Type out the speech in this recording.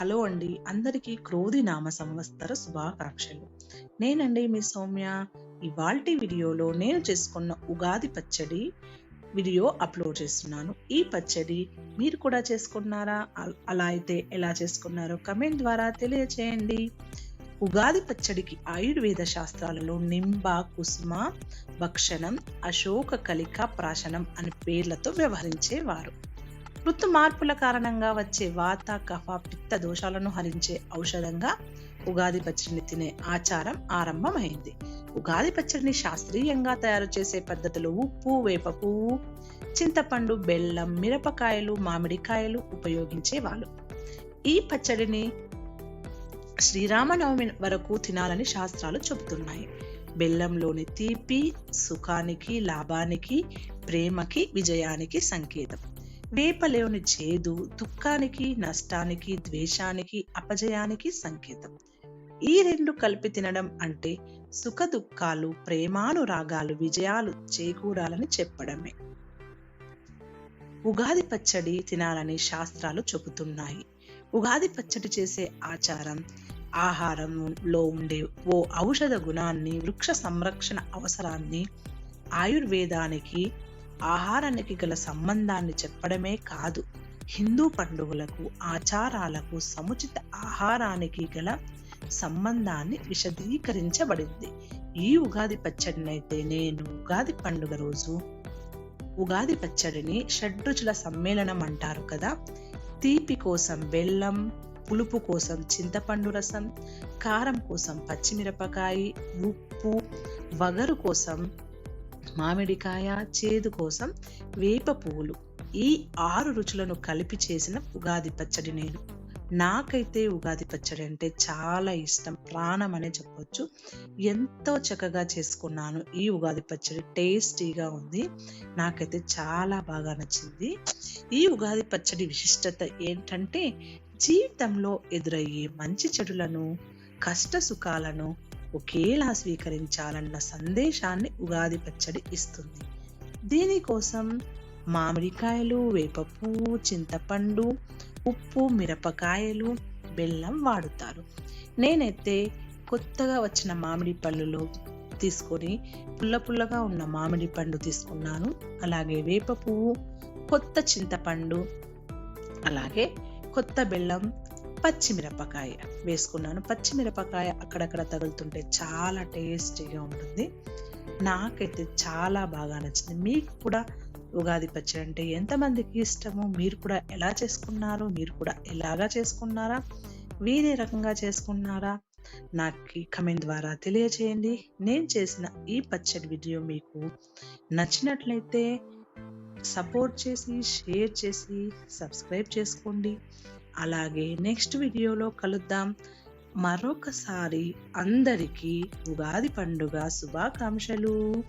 Hello అండి. అందరికీ క్రోధి నామ సంవత్సర శుభాకాంక్షలు. నేనండి మీ సౌమ్య. ఇవాల్టి వీడియోలో నేను చేసుకున్న ఉగాది పచ్చడి వీడియో అప్లోడ్ చేస్తున్నాను. ఈ పచ్చడి మీరు కూడా చేసుకున్నారా? అలా అయితే ఎలా చేసుకున్నారో కమెంట్ ద్వారా తెలియచేయండి. ఉగాది పచ్చడికి ఆయుర్వేద శాస్త్రాలలో నింబ కుసుమ భక్షణం అశోక కలిక ప్రాశనం అనే పేర్లతో వ్యవహరించేవారు. ఋతు మార్పుల కారణంగా వచ్చే వాత కఫ పిత్త దోషాలను హరించే ఔషధంగా ఉగాది పచ్చడిని తినే ఆచారం ఆరంభమైంది. ఉగాది పచ్చడిని శాస్త్రీయంగా తయారు చేసే పద్ధతిలో ఉప్పు వేప పువ్వు చింతపండు బెల్లం మిరపకాయలు మామిడికాయలు ఉపయోగించేవాళ్ళు. ఈ పచ్చడిని శ్రీరామనవమి వరకు తినాలని శాస్త్రాలు చెబుతున్నాయి. బెల్లంలోని తీపి సుఖానికి లాభానికి ప్రేమకి విజయానికి సంకేతం. వేపలేవుని చేదు దుఃఖానికి నష్టానికి ద్వేషానికి అపజయానికి సంకేతం. ఈ రెండు కలిపి తినడం అంటే సుఖ దుఃఖాలు ప్రేమానురాగాలు విజయాలు చేకూరాలని చెప్పడమే. ఉగాది పచ్చడి తినాలని శాస్త్రాలు చెబుతున్నాయి. ఉగాది పచ్చడి చేసే ఆచారం ఆహారంలో ఉండే ఓ ఔషధ గుణాన్ని వృక్ష సంరక్షణ అవసరాన్ని ఆయుర్వేదానికి ఆహారానికి గల సంబంధాన్ని చెప్పడమే కాదు హిందూ పండుగలకు ఆచారాలకు సముచిత ఆహారానికి గల సంబంధాన్ని విశదీకరించబడింది. ఈ ఉగాది పచ్చడినైతే నేను ఉగాది పండుగ రోజు ఉగాది పచ్చడిని షడ్రుచుల సమ్మేళనం అంటారు కదా. తీపి కోసం బెల్లం పులుపు కోసం చింతపండు రసం కారం కోసం పచ్చిమిరపకాయ ఉప్పు వగరు కోసం మామిడికాయ చేదు కోసం వేప పువ్వులు. ఈ ఆరు రుచులను కలిపి చేసిన ఉగాది పచ్చడి నేను. నాకైతే ఉగాది పచ్చడి అంటే చాలా ఇష్టం. ప్రాణం అనే చెప్పొచ్చు. ఎంతో చక్కగా చేసుకున్నాను. ఈ ఉగాది పచ్చడి టేస్టీగా ఉంది. నాకైతే చాలా బాగా నచ్చింది. ఈ ఉగాది పచ్చడి విశిష్టత ఏంటంటే జీవితంలో ఎదురయ్యే మంచి చెడులను కష్ట సుఖాలను ఒకేలా స్వీకరించాలన్న సందేశాన్ని ఉగాది పచ్చడి ఇస్తుంది. దీనికోసం మామిడికాయలు వేప పువ్వు చింతపండు ఉప్పు మిరపకాయలు బెల్లం వాడుతారు. నేనైతే కొత్తగా వచ్చిన మామిడి పళ్ళులో తీసుకొని పుల్ల పుల్లగా ఉన్న మామిడి పండు తీసుకున్నాను. అలాగే వేప పువ్వు కొత్త చింతపండు అలాగే కొత్త బెల్లం పచ్చిమిరపకాయ వేసుకున్నాను. పచ్చిమిరపకాయ అక్కడక్కడ తగులుతుంటే చాలా టేస్టీగా ఉంటుంది. నాకైతే చాలా బాగా నచ్చింది. మీకు కూడా ఉగాది పచ్చడి అంటే ఎంతమందికి ఇష్టమో మీరు కూడా ఎలా చేసుకున్నారు మీరు కూడా ఎలాగా చేసుకున్నారా వేరే రకంగా చేసుకున్నారా నాకు కమెంట్ ద్వారా తెలియజేయండి నేను చేసిన ఈ పచ్చడి వీడియో మీకు నచ్చినట్లయితే సపోర్ట్ చేసి షేర్ చేసి సబ్స్క్రైబ్ చేసుకోండి. అలాగే నెక్స్ట్ వీడియోలో కలుద్దాం. మరొకసారి అందరికీ ఉగాది పండుగ శుభాకాంక్షలు.